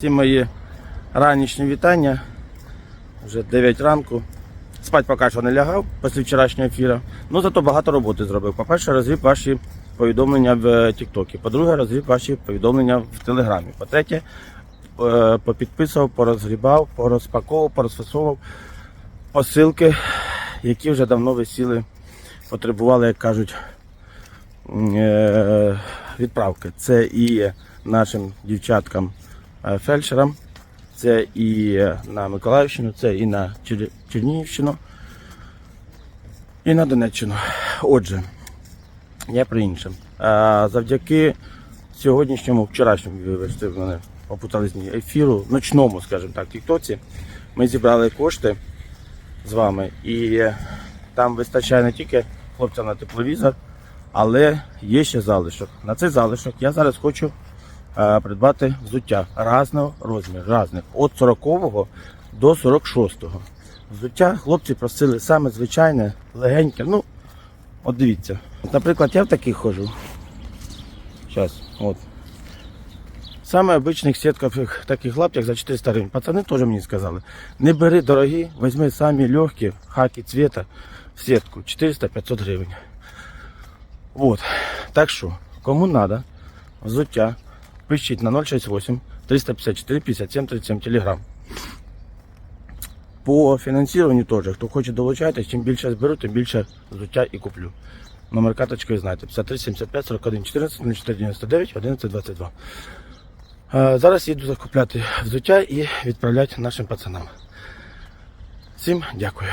Всі мої ранішні вітання. Вже 9 ранку. Спать поки що не лягав після вчорашнього ефіру. Ну зато багато роботи зробив. По-перше, розвів ваші повідомлення в Тіктокі. По-друге, розвів ваші повідомлення в Телеграмі. По-третє, е, попідписував, порозгрібав, порозпаковував, порозфасовував посилки, які вже давно висіли, потребували, як кажуть, е, відправки. Це і нашим дівчаткам е, фельдшерам, це і на Миколаївщину, це і на Чер- Чернігівщину, і на Донеччину. Отже, я про інше. Завдяки сьогоднішньому, вчорашньому, вибачте, мене попутались дні, ефіру, ночному, скажімо так, тіктоці, ми зібрали кошти з вами. І там вистачає не тільки хлопцям на тепловізор, але є ще залишок. На цей залишок я зараз хочу е, придбати взуття різного розміру, різних, від 40 до 46. Взуття хлопці просили саме звичайне, легеньке. Ну, от дивіться. От, наприклад, я в таких ходжу. Зараз, от. Саме обичних сіткових таких лаптях за 400 гривень. Пацани теж мені сказали. Не бери дорогі, візьми самі легкі, хаки цвета в сітку 400-500 гривень. Вот. Так що, кому треба, взуття, пишіть на 068 354 57 37 телеграм. По фінансуванню теж, хто хоче долучатись, чим більше зберу, тим більше взуття і куплю. Номер карточки ви знаєте, 53 75 41 14 04 99 11 22. Е, Зараз їду закупляти взуття і відправляти нашим пацанам. Всім дякую.